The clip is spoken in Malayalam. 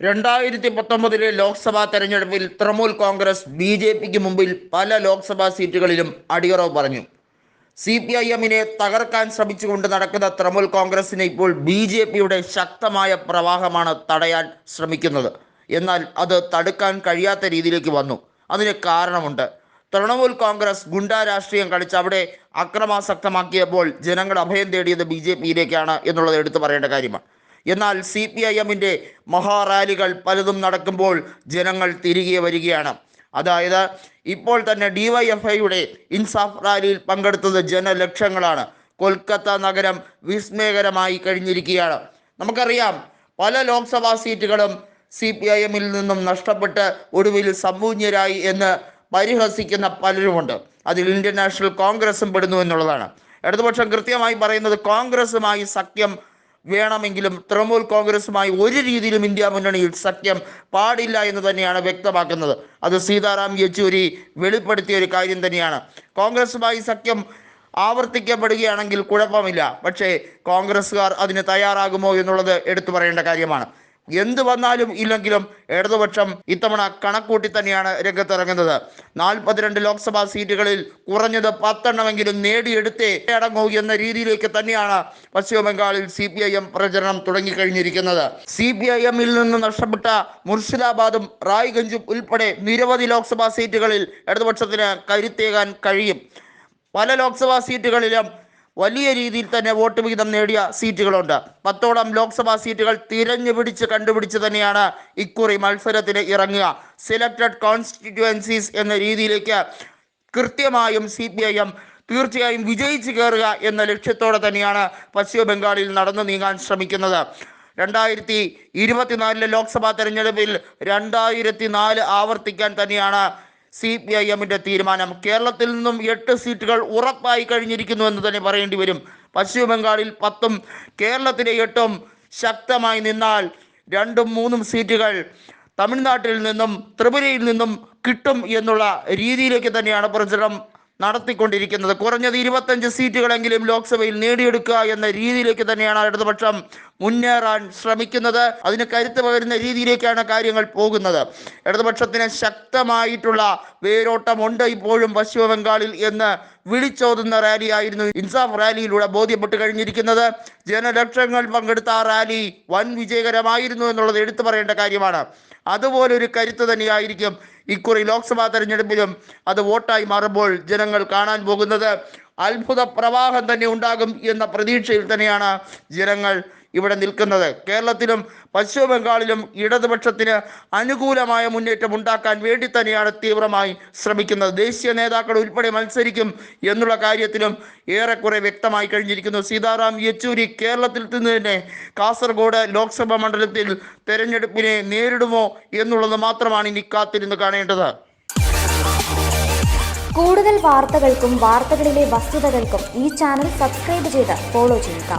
രണ്ടായിരത്തി പത്തൊമ്പതിലെ ലോക്സഭാ തെരഞ്ഞെടുപ്പിൽ തൃണമൂൽ കോൺഗ്രസ് ബി ജെ പിക്ക് മുമ്പിൽ പല ലോക്സഭാ സീറ്റുകളിലും അടിയറവ് പറഞ്ഞു. സി പി ഐ എമ്മിനെ തകർക്കാൻ ശ്രമിച്ചുകൊണ്ട് നടക്കുന്ന തൃണമൂൽ കോൺഗ്രസിനെ ഇപ്പോൾ ബി ജെ പിയുടെ ശക്തമായ പ്രവാഹമാണ് തടയാൻ ശ്രമിക്കുന്നത്. എന്നാൽ അത് തടുക്കാൻ കഴിയാത്ത രീതിയിലേക്ക് വന്നു. അതിന് കാരണമുണ്ട്. തൃണമൂൽ കോൺഗ്രസ് ഗുണ്ടാ രാഷ്ട്രീയം കളിച്ച് അവിടെ അക്രമാസക്തമാക്കിയപ്പോൾ ജനങ്ങൾ അഭയം തേടിയത് ബി ജെ പിയിലേക്കാണ് എന്നുള്ളത് എടുത്തു പറയേണ്ട കാര്യമാണ്. എന്നാൽ സി പി ഐ എമ്മിന്റെ മഹാറാലികൾ പലതും നടക്കുമ്പോൾ ജനങ്ങൾ തിരികെ വരികയാണ്. അതായത് ഇപ്പോൾ തന്നെ ഡിവൈഎഫ്ഐയുടെ ഇൻസാഫ് റാലിയിൽ പങ്കെടുത്തത് ജനലക്ഷങ്ങളാണ്. കൊൽക്കത്ത നഗരം വിസ്മയകരമായി കഴിഞ്ഞിരിക്കുകയാണ്. നമുക്കറിയാം പല ലോക്സഭാ സീറ്റുകളും സി പി ഐ എമ്മിൽ നിന്നും നഷ്ടപ്പെട്ട് ഒടുവിൽ സമ്പൂജ്ഞരായി എന്ന് പരിഹസിക്കുന്ന പലരുമുണ്ട്. അതിൽ ഇന്ത്യൻ നാഷണൽ കോൺഗ്രസും പെടുന്നു എന്നുള്ളതാണ്. ഇടതുപക്ഷം കൃത്യമായി പറയുന്നത് കോൺഗ്രസുമായി സഖ്യം വേണമെങ്കിലും തൃണമൂൽ കോൺഗ്രസുമായി ഒരു രീതിയിലും ഇന്ത്യ മുന്നണിയിൽ സഖ്യം പാടില്ല എന്ന് തന്നെയാണ് വ്യക്തമാക്കുന്നത്. അത് സീതാറാം യെച്ചൂരി വെളിപ്പെടുത്തിയ ഒരു കാര്യം തന്നെയാണ്. കോൺഗ്രസുമായി സഖ്യം ആവർത്തിക്കപ്പെടുകയാണെങ്കിൽ കുഴപ്പമില്ല. പക്ഷേ കോൺഗ്രസ്സുകാർ അതിന് തയ്യാറാകുമോ എന്നുള്ളത് എടുത്തു പറയേണ്ട കാര്യമാണ്. എന്ത് വന്നാലും ഇല്ലെങ്കിലും ഇടതുപക്ഷം ഇത്തവണ കണക്കൂട്ടി തന്നെയാണ് രംഗത്തിറങ്ങുന്നത്. നാൽപ്പത്തിരണ്ട് ലോക്സഭാ സീറ്റുകളിൽ കുറഞ്ഞത് പത്തെണ്ണമെങ്കിലും നേടിയെടുത്തേ അടങ്ങൂ എന്ന രീതിയിലേക്ക് തന്നെയാണ് പശ്ചിമ ബംഗാളിൽ സി പി ഐ എം പ്രചരണം തുടങ്ങിക്കഴിഞ്ഞിരിക്കുന്നത്. സി പി ഐ എമ്മിൽ നിന്ന് നഷ്ടപ്പെട്ട മുർഷിദാബാദും റായ്ഗഞ്ചും ഉൾപ്പെടെ നിരവധി ലോക്സഭാ സീറ്റുകളിൽ ഇടതുപക്ഷത്തിന് കരുത്തേകാൻ കഴിയും. പല ലോക്സഭാ സീറ്റുകളിലും വലിയ രീതിയിൽ തന്നെ വോട്ട് വിഹിതം നേടിയ സീറ്റുകളുണ്ട്. പത്തോളം ലോക്സഭാ സീറ്റുകൾ തിരഞ്ഞു പിടിച്ച് കണ്ടുപിടിച്ച് തന്നെയാണ് ഇക്കുറി മത്സരത്തിന് ഇറങ്ങുക. സെലക്റ്റഡ് കോൺസ്റ്റിറ്റ്യുവൻസീസ് എന്ന രീതിയിലേക്ക് കൃത്യമായും സി പി ഐ എം തീർച്ചയായും വിജയിച്ചു കയറുക എന്ന ലക്ഷ്യത്തോടെ തന്നെയാണ് പശ്ചിമ ബംഗാളിൽ നടന്നു നീങ്ങാൻ ശ്രമിക്കുന്നത്. രണ്ടായിരത്തി ഇരുപത്തിനാലിലെ ലോക്സഭാ തെരഞ്ഞെടുപ്പിൽ രണ്ടായിരത്തി നാല് ആവർത്തിക്കാൻ തന്നെയാണ് സി പി ഐ എമ്മിന്റെ തീരുമാനം കേരളത്തിൽ നിന്നും എട്ട് സീറ്റുകൾ ഉറപ്പായി കഴിഞ്ഞിരിക്കുന്നു എന്ന് തന്നെ പറയേണ്ടി വരും. പശ്ചിമ ബംഗാളിൽ പത്തും കേരളത്തിലെ എട്ടും ശക്തമായി നിന്നാൽ രണ്ടും മൂന്നും സീറ്റുകൾ തമിഴ്നാട്ടിൽ നിന്നും ത്രിപുരയിൽ നിന്നും കിട്ടും എന്നുള്ള രീതിയിലേക്ക് തന്നെയാണ് പ്രചരണം നടത്തിക്കൊണ്ടിരിക്കുന്നത്. കുറഞ്ഞത് ഇരുപത്തഞ്ച് സീറ്റുകളെങ്കിലും ലോക്സഭയിൽ നേടിയെടുക്കുക എന്ന രീതിയിലേക്ക് തന്നെയാണ് ഇടതുപക്ഷം മുന്നേറാൻ ശ്രമിക്കുന്നത്. അതിന് കരുത്ത് പകരുന്ന രീതിയിലേക്കാണ് കാര്യങ്ങൾ പോകുന്നത്. ഇടതുപക്ഷത്തിന് ശക്തമായിട്ടുള്ള വേരോട്ടമുണ്ട് ഇപ്പോഴും പശ്ചിമ ബംഗാളിൽ എന്ന് വിളിച്ചോതുന്ന റാലിയായിരുന്നു ഇൻസാഫ് റാലിയിലൂടെ ബോധ്യപ്പെട്ട് കഴിഞ്ഞിരിക്കുന്നത്. ജനലക്ഷങ്ങൾ പങ്കെടുത്ത ആ റാലി വൻ വിജയകരമായിരുന്നു എന്നുള്ളത് എടുത്തു പറയേണ്ട കാര്യമാണ്. അതുപോലൊരു കരുത്ത് തന്നെയായിരിക്കും ഇക്കുറി ലോക്സഭാ തെരഞ്ഞെടുപ്പിലും അത് വോട്ടായി മാറുമ്പോൾ ജനങ്ങൾ കാണാൻ പോകുന്നത്. അത്ഭുത പ്രവാഹം തന്നെ ഉണ്ടാകും എന്ന പ്രതീക്ഷയിൽ തന്നെയാണ് ജനങ്ങൾ ഇവിടെ നിൽക്കുന്നത്. കേരളത്തിലും പശ്ചിമ ബംഗാളിലും ഇടതുപക്ഷത്തിന് അനുകൂലമായ മുന്നേറ്റം ഉണ്ടാക്കാൻ വേണ്ടി തന്നെയാണ് തീവ്രമായി ശ്രമിക്കുന്നത്. ദേശീയ നേതാക്കൾ ഉൾപ്പെടെ മത്സരിക്കും എന്നുള്ള കാര്യത്തിലും ഏറെക്കുറെ വ്യക്തമായി കഴിഞ്ഞിരിക്കുന്നു. സീതാറാം യെച്ചൂരി കേരളത്തിൽ നിന്ന് തന്നെ കാസർഗോഡ് ലോക്സഭാ മണ്ഡലത്തിൽ തെരഞ്ഞെടുപ്പിനെ നേരിടുമോ എന്നുള്ളത് മാത്രമാണ് ഇനി കാത്തിരുന്ന് കാണേണ്ടത്. കൂടുതൽ വാർത്തകൾക്കും വാർത്തകളിലെ വസ്തുതകൾക്കും ഈ ചാനൽ സബ്സ്ക്രൈബ് ചെയ്ത് ഫോളോ ചെയ്യുക.